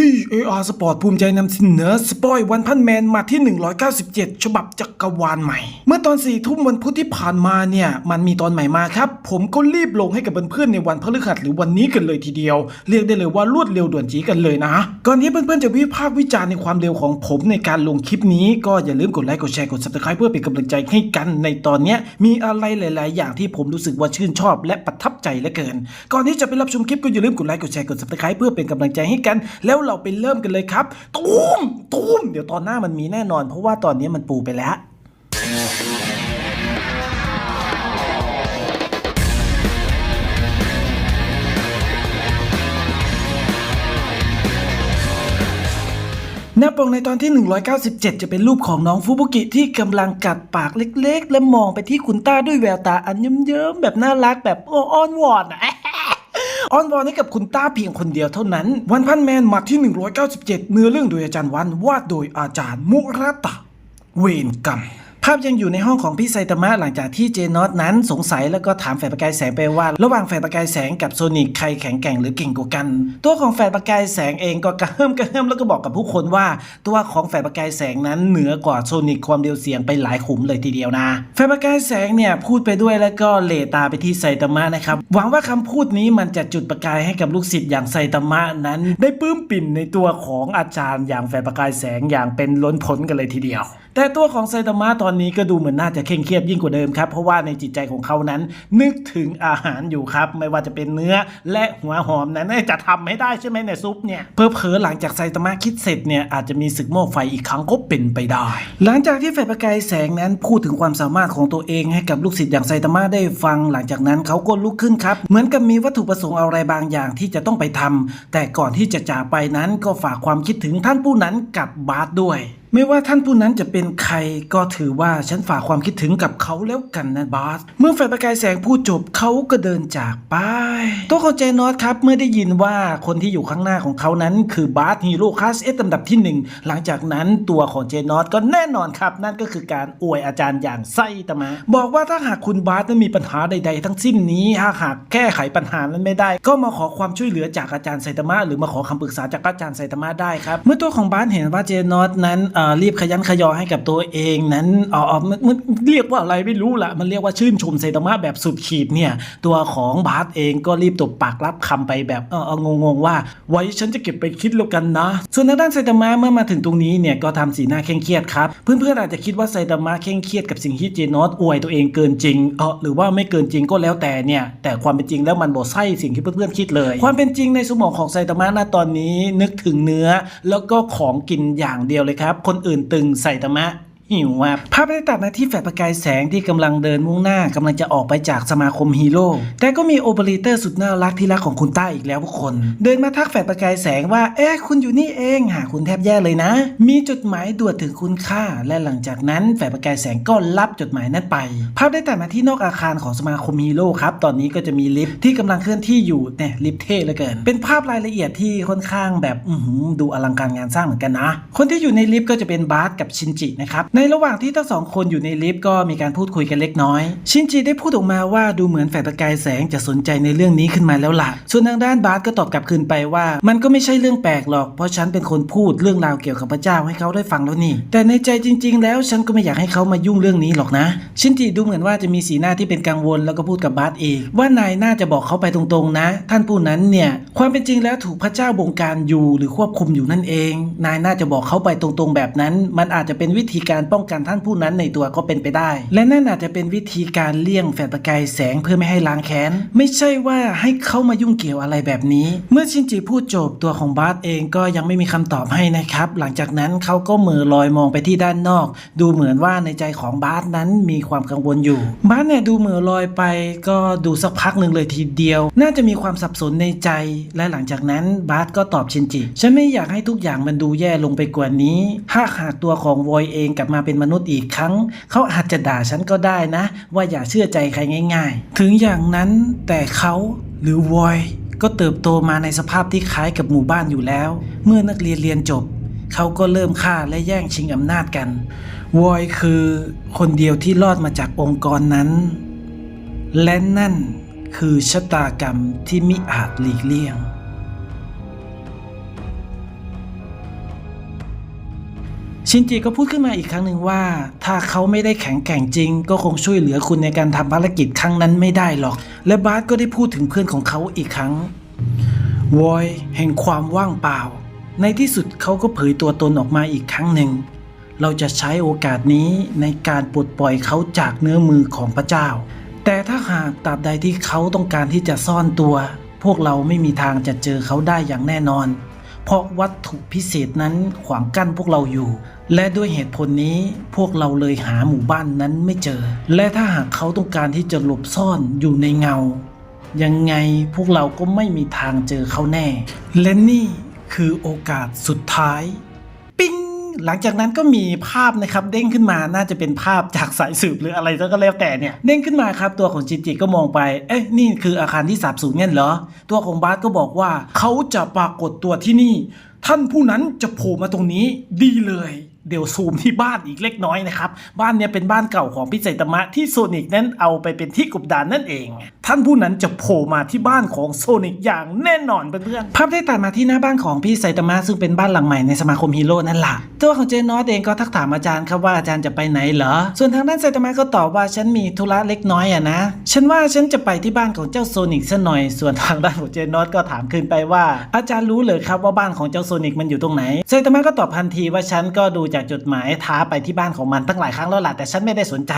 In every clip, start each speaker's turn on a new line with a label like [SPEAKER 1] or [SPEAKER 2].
[SPEAKER 1] ที่ AR Sport ภูมิใจนำเสนอสปอยวันพันแมนมาที่ 197 ฉบับจักรวาลใหม่ เมื่อตอนสี่ทุ่มวันพุธที่ผ่านมาเนี่ย มันมีตอนใหม่มาครับ ผมก็รีบลงให้กับเพื่อนๆในวันพฤหัสหรือวันนี้กันเลยทีเดียว เรียกได้เลยว่ารวดเร็วด่วนจีกันเลยนะ ก่อนที่เพื่อนๆจะวิพากษ์วิจารณ์ในความเร็วของผมในการลงคลิปนี้ก็อย่าลืมกดไลค์กดแชร์กด subscribe เพื่อเป็นกำลังใจให้กันในตอนนี้มีอะไรหลาย ๆ อย่างที่ผมรู้สึกว่าชื่นชอบ และประทับใจเหลือเกิน ก่อนที่จะไปรับชมคลิปก็อย่าลืมกดไลค์กดแชร์กด subscribe เพื่อเป็นกำลังใจให้กันแล้วเราไปเริ่มกันเลยครับ ตูมตูมเดี๋ยวตอนหน้ามันมีแน่นอน เพราะว่าตอนนี้มันปูไปแล้วหน้าปกในตอนที่ 197 จะเป็นรูปของน้องฟูบุกิที่กำลังกัดปากเล็กๆ และมองไปที่คุณต้าด้วยแววตาอันเยิ้มๆแบบน่ารักแบบอ้อนวอนอะ อ้อนวอนให้กับคุณต้าเพียงคนเดียวเท่านั้น วันพันแมนหมัดที่ 197 เนื้อเรื่องโดยอาจารย์วันวาดโดยอาจารย์มุรตะ เวนกรรม ภาพยังอยู่ในห้องของพี่ไซตามะหลังจากที่เจนอตนั้นสงสัยแล้วก็ถามแฝดประกายแสงไปว่า ระหว่างแฝดประกายแสงกับโซนิกใครแข็งแกร่งหรือเก่งกว่ากัน ตัวของแฝดประกายแสงเองก็กระเฮิมกระเฮิมแล้วก็บอกกับผู้คนว่า ตัวของแฝดประกายแสงนั้นเหนือกว่าโซนิกความเร็วเสียงไปหลายขุมเลยทีเดียวนะแฝดประกายแสงเนี่ยพูดไปด้วยแล้วก็เลตาไปที่ไซตามะนะครับหวังว่าคำพูดนี้มันจะจุดประกายให้กับลูกศิษย์อย่างไซตามะนั้น ได้ปื้มปิ่มในตัวของอาจารย์อย่างแฝดประกายแสงอย่างเป็นล้นพ้นกันเลยทีเดียว แต่ตัวของไซตามะตอนนี้ก็ดูเหมือนน่าจะเคร่งเครียดยิ่งกว่าเดิมครับ เพราะว่าในจิตใจของเขานั้น นึกถึงอาหารอยู่ครับ ไม่ว่าจะเป็นเนื้อและหัวหอมนั้นจะทำให้ได้ใช่ไหมเนี่ยซุปเนี่ยเพอเพอหลังจากไซตามะคิดเสร็จเนี่ยอาจจะมีศึกหม้อไฟอีกครั้งก็เป็นไปได้ หลังจากที่แฟนประกายแสงนั้นพูดถึงความสามารถของตัวเองให้กับลูกศิษย์อย่างไซตามะได้ฟัง หลังจากนั้นเขาก็ลุกขึ้นครับเหมือนกับมีวัตถุประสงค์อะไรบางอย่างที่จะต้องไปทำแต่ก่อนที่จะจากไปนั้นก็ฝากความคิดถึงท่านผู้นั้นกับบาสด้วยไม่ว่าท่านผู้นั้นจะเป็นใครก็ถือว่าฉันฝากความคิดถึงกับเขาแล้วกันนะบาสเมื่อแฟประกายแสงพูดจบเขาก็เดินจากไปตัวของเจนอสครับเมื่อได้ยินว่าคนที่อยู่ข้างหน้าของเขานั้น คือบาสฮีโร่คลาสเอสลำดับที่หนึ่งหลังจากนั้นตัวของเจนอสก็แน่นอนครับ นั่นก็คือการอวยอาจารย์อย่างไส้ตะมะบอกว่าถ้าหากคุณบาสนั้นมีปัญหาใด ๆ ทั้งสิ้นนี้ถ้าหากแก้ไขปัญหานั้นไม่ได้ ก็มาขอความช่วยเหลือจากอาจารย์ไซตามะหรือมาขอคำปรึกษาจากอาจารย์ไซตามะได้ครับเมื่อตัวของบาสเห็นว่าเจนอสนั้นรีบขยันขยอให้กับตัวเองนั้นอ๋อมันเรียกว่าอะไรไม่รู้ละมันเรียกว่าชื่นชมไซตามะแบบสุดขีดเนี่ย ตัวของบาสเองก็รีบตบปากรับคำไปแบบเออเอองงๆว่า ไว้ฉันจะเก็บไปคิดแล้วกันนะ ส่วนทางด้านไซตามะเมื่อมาถึงตรงนี้เนี่ยก็ทำสีหน้าเคร่งเครียดครับ เพื่อนๆอาจจะคิดว่าไซตามะเคร่งเครียดกับสิ่งที่เจนอสอวยตัวเองเกินจริงเออหรือว่าไม่เกินจริงก็แล้วแต่เนี่ย แต่ความเป็นจริงแล้วมันบ่ใช่สิ่งที่เพื่อนๆคิดเลย ความเป็นจริงในสมองของไซตามะณตอนนี้นึกถึงเนื้อ แล้วก็ของกินอย่างเดียวเลยครับคนอื่นตึงไซตามะ หิวอะภาพได้ตัดมาที่แฟลชประกายแสงที่กำลังเดินมุ่งหน้ากำลังจะออกไปจากสมาคมฮีโร่แต่ก็มีโอเปอเรเตอร์สุดน่ารักที่รักของคุณต้าอีกแล้วทุกคน เดินมาทักแฟลชประกายแสงว่าเอ๊ะคุณอยู่นี่เองหาคุณแทบแย่เลยนะ มีจดหมายด่วนถึงคุณค่า และหลังจากนั้นแฟลชประกายแสงก็รับจดหมายนั้นไป ภาพได้ตัดมาที่นอกอาคารของสมาคมฮีโร่ครับตอนนี้ก็จะมีลิฟต์ที่กำลังเคลื่อนที่อยู่เนี่ยลิฟต์เท่เหลือเกิน เป็นภาพรายละเอียดที่ค่อนข้างแบบอื้อหือดูอลังการงานสร้างเหมือนกันนะ คนที่อยู่ในลิฟต์ก็จะเป็นบาสกับชินจินะครับในระหว่างที่ทั้งสองคนอยู่ในลิฟต์ก็มีการพูดคุยกันเล็กน้อย ชินจิได้พูดออกมาว่าดูเหมือนแฝดประกายแสงจะสนใจในเรื่องนี้ขึ้นมาแล้วล่ะ ส่วนทางด้านบาสก็ตอบกลับคืนไปว่า มันก็ไม่ใช่เรื่องแปลกหรอก เพราะฉันเป็นคนพูดเรื่องราวเกี่ยวกับพระเจ้าให้เขาได้ฟังแล้วนี่ แต่ในใจจริง ๆ แล้วฉันก็ไม่อยากให้เขามายุ่งเรื่องนี้หรอกนะ ชินจิดูเหมือนว่าจะมีสีหน้าที่เป็นกังวลแล้วก็พูดกับบาสเองว่านายน่าจะบอกเขาไปตรงๆนะ ท่านผู้นั้นเนี่ยความเป็นจริงแล้วถูกพระเจ้าบงการอยู่หรือควบคุมอยู่นั่นเอง นายน่าจะบอกเขาไปตรงๆ แบบนั้น มันอาจจะเป็นวิธีการป้องกันท่านผู้นั้นในตัวก็เป็นไปได้ และนั่นอาจจะเป็นวิธีการเลี่ยงแฝดประกายแสงเพื่อไม่ให้ล้างแค้น ไม่ใช่ว่าให้เขามายุ่งเกี่ยวอะไรแบบนี้ เมื่อชินจิพูดจบตัวของบาสเองก็ยังไม่มีคำตอบให้นะครับ หลังจากนั้นเขาก็เหมือลอยมองไปที่ด้านนอก ดูเหมือนว่าในใจของบาสนั้นมีความกังวลอยู่บาสเนี่ยดูเหมือลอยไป ก็ดูสักพักหนึ่งเลยทีเดียว น่าจะมีความสับสนในใจ และหลังจากนั้นบาสก็ตอบชินจิฉันไม่อยากให้ทุกอย่างมันดูแย่ลงไปกว่านี้ถ้าหากตัวของวอยเองกลับมาเป็นมนุษย์อีกครั้ง เขาอาจจะด่าฉันก็ได้นะ ว่าอย่าเชื่อใจใครง่าย ๆ ถึงอย่างนั้นแต่เขาหรือวอยก็เติบโตมาในสภาพที่คล้ายกับหมู่บ้านอยู่แล้ว เมื่อนักเรียนเรียนจบ เขาก็เริ่มฆ่าและแย่งชิงอำนาจกันวอยคือคนเดียวที่รอดมาจากองค์กรนั้น และนั่นคือชะตากรรมที่มิอาจหลีกเลี่ยง ชินจิก็พูดขึ้นมาอีกครั้งหนึ่งว่า ถ้าเขาไม่ได้แข็งแกร่งจริง ก็คงช่วยเหลือคุณในการทำภารกิจครั้งนั้นไม่ได้หรอก และบาสก็ได้พูดถึงเพื่อนของเขาอีกครั้งวอยแห่งความว่างเปล่า ในที่สุดเขาก็เผยตัวตนออกมาอีกครั้งหนึ่ง เราจะใช้โอกาสนี้ในการปลดปล่อยเขาจากเนื้อมือของพระเจ้า แต่ถ้าหากตราบใดที่เขาต้องการที่จะซ่อนตัว พวกเราไม่มีทางจะเจอเขาได้อย่างแน่นอน เพราะวัตถุพิเศษนั้นขวางกั้นพวกเราอยู่ และด้วยเหตุผลนี้พวกเราเลยหาหมู่บ้านนั้นไม่เจอ และถ้าหากเขาต้องการที่จะหลบซ่อนอยู่ในเงา ยังไงพวกเราก็ไม่มีทางเจอเขาแน่ และนี่คือโอกาสสุดท้าย หลังจากนั้นก็มีภาพนะครับเด้งขึ้นมาน่าจะเป็นภาพจากสายสืบหรืออะไรก็แล้วแต่เนี่ยเด้งขึ้นมาครับตัวของจินจิก็มองไปเอ๊ะนี่คืออาคารที่สาบสูญเนี่ยเหรอตัวของบาสก็บอกว่าเขาจะปรากฏตัวที่นี่ ท่านผู้นั้นจะโผล่มาตรงนี้ดีเลย เดี๋ยวซูมที่บ้านอีกเล็กน้อยนะครับ บ้านเนี่ยเป็นบ้านเก่าของพิเศษตมะที่โซนิกนั้นเอาไปเป็นที่กบดานนั่นเอง ท่านผู้นั้นจะโผล่มาที่บ้านของโซนิกอย่างแน่นอนเพื่อนๆภาพได้ตัดมาที่หน้าบ้านของพี่ไซตามะซึ่งเป็นบ้านหลังใหม่ในสมาคมฮีโร่นั่นแหละตัวของเจนนอตเองก็ทักถามอาจารย์ครับว่าอาจารย์จะไปไหนเหรอ ส่วนทางด้านไซตามะก็ตอบว่าฉันมีธุระเล็กน้อยอะนะ ฉันว่าฉันจะไปที่บ้านของเจ้าโซนิกซะหน่อย ส่วนทางด้านของเจนนอตก็ถามคืนไปว่า อาจารย์รู้เลยครับว่าบ้านของเจ้าโซนิกมันอยู่ตรงไหนไซตามะก็ตอบทันทีว่าฉันก็ดูจากจดหมายท้าไปที่บ้านของมันตั้งหลายครั้งแล้วล่ะแต่ฉันไม่ได้สนใจ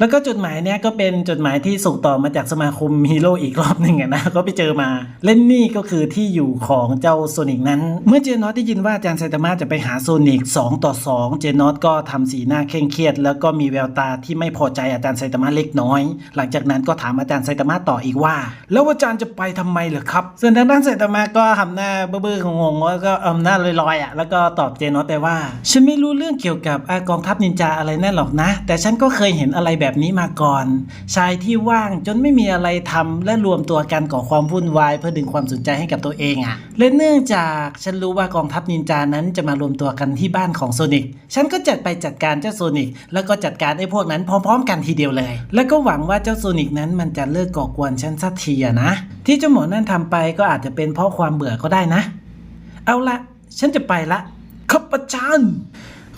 [SPEAKER 1] แล้วก็จดหมายเนี้ยก็เป็นจดหมายที่ส่งต่อมาจากสมาคมฮีโร่อีกรอบหนึ่งอะนะก็ไปเจอมาและนี่ก็คือที่อยู่ของเจ้าโซนิกนั้น เมื่อเจนนอตได้ยินว่าอาจารย์ไซตามะจะไปหาโซนิก2ต่อ2 เจนนอตก็ทำสีหน้าเคร่งเครียด แล้วก็มีแววตาที่ไม่พอใจอาจารย์ไซตามะเล็กน้อย หลังจากนั้นก็ถามอาจารย์ไซตามะต่ออีกว่า แล้วอาจารย์จะไปทำไมเหรอครับ ส่วนทางด้านไซตามะก็ทำหน้าเบื้อๆงงๆแล้วก็เอมหน้าลอยๆอะแล้วก็ตอบเจนนอตไปว่า ฉันไม่รู้เรื่องเกี่ยวกับอกองทัพนินจาอะไรแน่หรอกนะ แต่ฉันก็เคยเห็นอะไรแบบแบบนี้มาก่อน ชายที่ว่างจนไม่มีอะไรทำและรวมตัวกันก่อความวุ่นวายเพื่อดึงความสนใจให้กับตัวเองอะ และเนื่องจากฉันรู้ว่ากองทัพนินจานั้นจะมารวมตัวกันที่บ้านของโซนิกฉันก็จัดไปจัดการเจ้าโซนิกแล้วก็จัดการไอ้พวกนั้นพร้อม ๆ กันทีเดียวเลย แล้วก็หวังว่าเจ้าโซนิกนั้นมันจะเลิกก่อกวนฉันสักทีอะนะที่เจ้าหมอนั่นทำไปก็อาจจะเป็นเพราะความเบื่อก็ได้นะ เอาละฉันจะไปละครับอาจารย์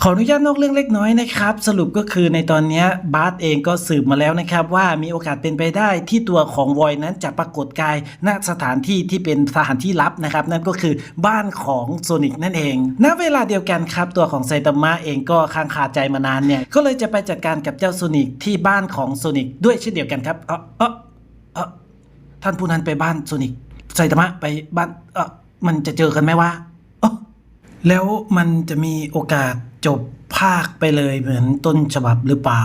[SPEAKER 1] ขออนุญาตนอกเรื่องเล็กน้อยนะครับ สรุปก็คือในตอนนี้บาร์สเองก็สืบมาแล้วนะครับ ว่ามีโอกาสเป็นไปได้ที่ตัวของวอยนั้นจะปรากฏกายณสถานที่ที่เป็นสถานที่ลับนะครับ นั่นก็คือบ้านของโซนิกนั่นเองณเวลาเดียวกันครับ ตัวของไซตามะเองก็ค้างคาใจมานานเนี่ย ก็เลยจะไปจัดการกับเจ้าโซนิกที่บ้านของโซนิกด้วยเช่นเดียวกันครับเออเออเออท่านผู้นั้นไปบ้านโซนิกไซตามะไปบ้านเออมันจะเจอกันไหมวะเอ้อ แล้วมันจะมีโอกาสจบภาคไปเลยเหมือนต้นฉบับหรือเปล่า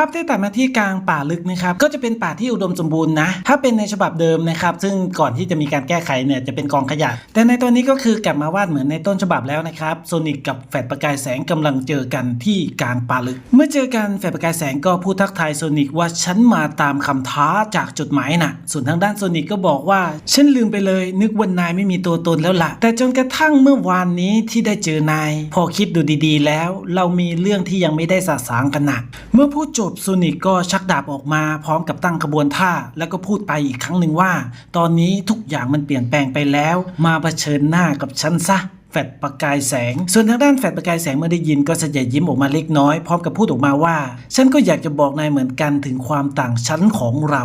[SPEAKER 1] าพที่ตัดมาที่กลางป่าลึกนะครับก็จะเป็นป่าที่อุดมสมบูรณ์นะถ้าเป็นในฉบับเดิมนะครับซึ่งก่อนที่จะมีการแก้ไขเนี่ยจะเป็นกองขยะ แต่ในตอนนี้ก็คือกลับมาวาดเหมือนในต้นฉบับแล้วนะครับโซนิกกับแฟดประกายแสงกำลังเจอกันที่กลางป่าลึก เมื่อเจอกันแฟดประกายแสงก็พูดทักทายโซนิกว่าฉันมาตามคำท้าจากจดหมายน่ะส่วนทางด้านโซนิกก็บอกว่าฉันลืมไปเลย นึกว่านายไม่มีตัวตนแล้วล่ะ แต่จนกระทั่งเมื่อวานนี้ที่ได้เจอนาย พอคิดดูดีๆ แล้ว เรามีเรื่องที่ยังไม่ได้สาสางกันหนะเมื่อพูดจบโซนิกก็ชักดาบออกมาพร้อมกับตั้งขบวนท่า แล้วก็พูดไปอีกครั้งหนึ่งว่า ตอนนี้ทุกอย่างมันเปลี่ยนแปลงไปแล้ว มาเผชิญหน้ากับฉันซะแฟดประกายแสง ส่วนทางด้านแฟดประกายแสงเมื่อได้ยินก็เสยยิ้มออกมาเล็กน้อย พร้อมกับพูดออกมาว่า ฉันก็อยากจะบอกนายเหมือนกันถึงความต่างชั้นของเรา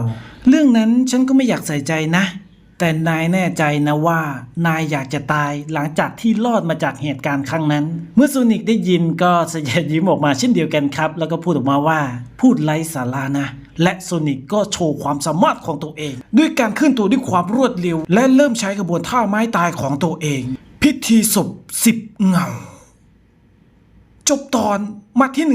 [SPEAKER 1] เรื่องนั้นฉันก็ไม่อยากใส่ใจนะ แต่นายแน่ใจนะว่า นายอยากจะตายหลังจากที่รอดมาจากเหตุการณ์ครั้งนั้น เมื่อซูนิกได้ยินก็เสยยิ้มออกมาเช่นเดียวกันครับ แล้วก็พูดออกมาว่า พูดไร้สาระนะ และโซนิกก็โชว์ความสามารถของตัวเอง ด้วยการเคลื่อนตัวด้วยความรวดเร็ว และเริ่มใช้กระบวนท่าไม้ตายของตัวเอง พิธีศพสิบเงา จบตอนมาที่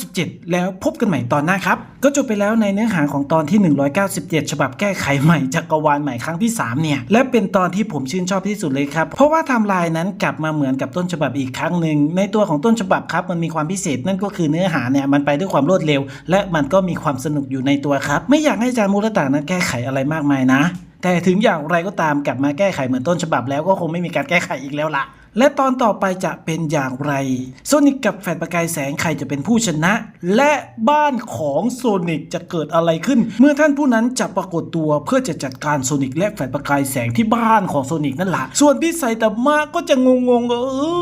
[SPEAKER 1] 197 แล้วพบกันใหม่ตอนหน้าครับ ก็จบไปแล้วในเนื้อหาของตอนที่ 197 ฉบับแก้ไขใหม่จักรวาลใหม่ครั้งที่ 3 เนี่ย และเป็นตอนที่ผมชื่นชอบที่สุดเลยครับ เพราะว่าไทม์ไลน์นั้นกลับมาเหมือนกับต้นฉบับอีกครั้งหนึ่ง ในตัวของต้นฉบับครับ มันมีความพิเศษนั่นก็คือเนื้อหาเนี่ยมันไปด้วยความรวดเร็ว และมันก็มีความสนุกอยู่ในตัวครับ ไม่อยากให้อาจารย์มูรตานั้นแก้ไขอะไรมากมายนะ แต่ถึงอย่างไรก็ตามกลับมาแก้ไขเหมือนต้นฉบับแล้วก็คงไม่มีการแก้ไขอีกแล้วละ และตอนต่อไปจะเป็นอย่างไรโซนิกกับแฟนประกายแสงใครจะเป็นผู้ชนะ และบ้านของโซนิกจะเกิดอะไรขึ้น เมื่อท่านผู้นั้นจะปรากฏตัวเพื่อจะจัดการโซนิกและแฟนประกายแสงที่บ้านของโซนิกนั่นแหละส่วนพี่ไซตามะก็จะงงๆเอ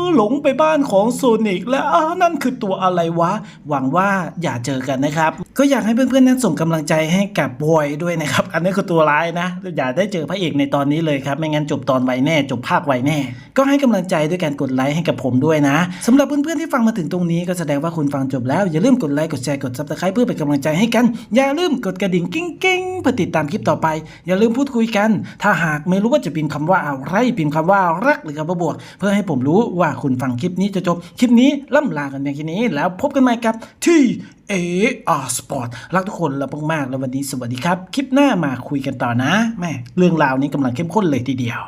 [SPEAKER 1] อหลงไปบ้านของโซนิกและอ้าวนั่นคือตัวอะไรวะ หวังว่าอย่าเจอกันนะครับ ก็อยากให้เพื่อนๆนั้นส่งกำลังใจให้กับบอยด้วยนะครับ อันนี้คือตัวร้ายนะ อย่าได้เจอพระเอกในตอนนี้เลยครับ ไม่งั้นจบตอนไวแน่ จบภาคไวแน่ ก็ให้กำลังใจด้วยการกดไลค์ให้กับผมด้วยนะสำหรับเพื่อนๆที่ฟังมาถึงตรงนี้ก็แสดงว่าคุณฟังจบแล้ว อย่าลืมกดไลค์กดแชร์กดซับสไครป์เพื่อเป็นกำลังใจให้กัน อย่าลืมกดกระดิ่งกิ้งกิ้งๆเพื่อติดตามคลิปต่อไป อย่าลืมพูดคุยกัน ถ้าหากไม่รู้ว่าจะพิมพ์คำว่าอะไรพิมพ์คำว่ารักหรือคำว่าบวก เพื่อให้ผมรู้ว่าคุณฟังคลิปนี้จะจบคลิปนี้ล่ำลากันเพียงแค่นี้ แล้วพบกันใหม่กับที่ A R Sport รักทุกคนแล้วมากๆแล้ววันนี้สวัสดีครับ คลิปหน้ามาคุยกันต่อนะแม่เรื่องราวนี้กำลังเข้มข้นเลยทีเดียว